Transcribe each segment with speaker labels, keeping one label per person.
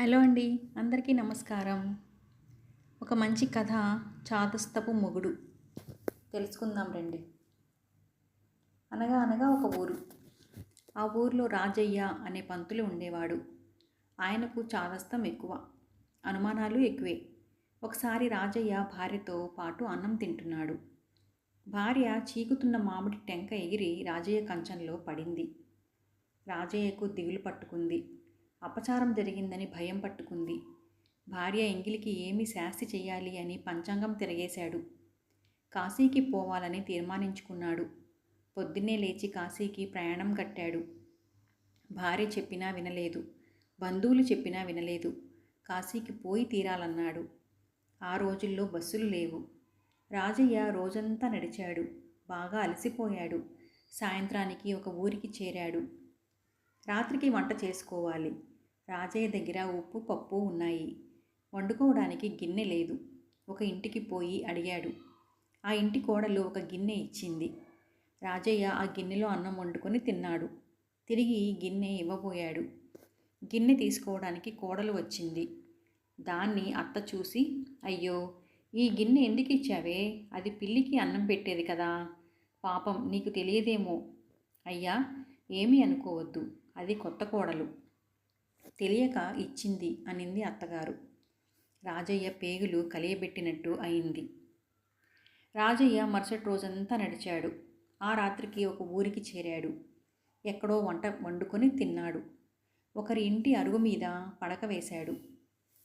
Speaker 1: Hello అండి అందరికీ నమస్కారం. ఒక మంచి కథ చాదస్తపు మొగుడు. తెలుసుకుందాం రండి. అనగా అనగా ఒక ఊరు. ఆ ఊరిలో రాజయ్య అనే పంతులు ఉండేవాడు. ఆయనకు చాదస్తం ఎక్కువ అనుమానాలు ఎక్కువే. ఒకసారి రాజయ్య భార్యతో పాటు అన్నం తింటున్నాడు. భార్య చీకుతున్న మామిడి టెంక ఎగిరి రాజయ్య కంచంలో పడింది. రాజయ్యకు దిగులు పట్టుకుంది. అపచారం జరిగిందని భయం పట్టుకుంది. భార్య ఎంగిలికి ఏమి శాస్తి చేయాలి అని పంచాంగం తిరగేశాడు. కాశీకి పోవాలని తీర్మానించుకున్నాడు. పొద్దున్నే లేచి కాశీకి ప్రయాణం కట్టాడు. భార్య చెప్పినా వినలేదు. బంధువులు చెప్పినా వినలేదు. కాశీకి పోయి తీరాలన్నాడు. ఆ రోజుల్లో బస్సులు లేవు. రాజయ్య రోజంతా నడిచాడు. బాగా అలసిపోయాడు. సాయంత్రానికి ఒక ఊరికి చేరాడు. రాత్రికి వంట చేసుకోవాలి. రాజయ్య దగ్గర ఉప్పు పప్పు ఉన్నాయి. వండుకోవడానికి గిన్నె లేదు. ఒక ఇంటికి పోయి అడిగాడు. ఆ ఇంటి కోడలు ఒక గిన్నె ఇచ్చింది. రాజయ్య ఆ గిన్నెలో అన్నం వండుకొని తిన్నాడు. తిరిగి గిన్నె ఇవ్వబోయాడు. గిన్నె తీసుకోవడానికి కోడలు వచ్చింది. దాన్ని అత్త చూసి అయ్యో ఈ గిన్నె ఎందుకు ఇచ్చావే? అది పిల్లికి అన్నం పెట్టేది కదా. పాపం నీకు తెలియదేమో. అయ్యా ఏమీ అనుకోవద్దు. అది కొత్త కోడలు. తెలియక ఇచ్చింది అనింది అత్తగారు. రాజయ్య పేగులు కలియబెట్టినట్టు అయింది. రాజయ్య మరుసటి రోజంతా నడిచాడు. ఆ రాత్రికి ఒక ఊరికి చేరాడు. ఎక్కడో వంట వండుకొని తిన్నాడు. ఒకరి ఇంటి అరుగు మీద పడక వేశాడు.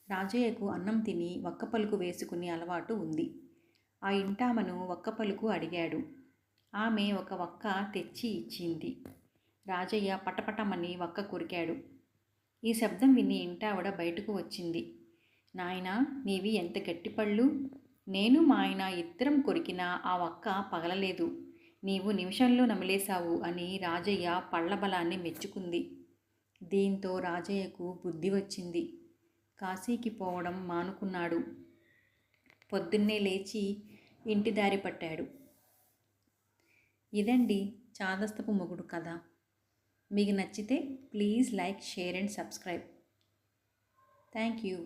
Speaker 1: రాజయ్యకు అన్నం తిని ఒక్క పలుకు వేసుకునే అలవాటు ఉంది. ఆ ఇంటామను ఒక్క పలుకు అడిగాడు. ఆమె ఒక వక్క తెచ్చి ఇచ్చింది. రాజయ్య పటపటమని వక్క కొరికాడు. ఈ శబ్దం విని ఇంటావిడ బయటకు వచ్చింది. నాయనా నీవి ఎంత గట్టిపళ్ళు? నేను మా ఆయన ఇద్దరం కొరికినా ఆ వక్క పగలలేదు. నీవు నిమిషంలో నమిలేశావు అని రాజయ్య పళ్ళ బలాన్ని మెచ్చుకుంది. దీంతో రాజయ్యకు బుద్ధి వచ్చింది. కాశీకి పోవడం మానుకున్నాడు. పొద్దున్నే లేచి ఇంటి దారి పట్టాడు. ఇదండి చాదస్తపు మొగుడు కథ. మీకు నచ్చితే please like share and subscribe. Thank you.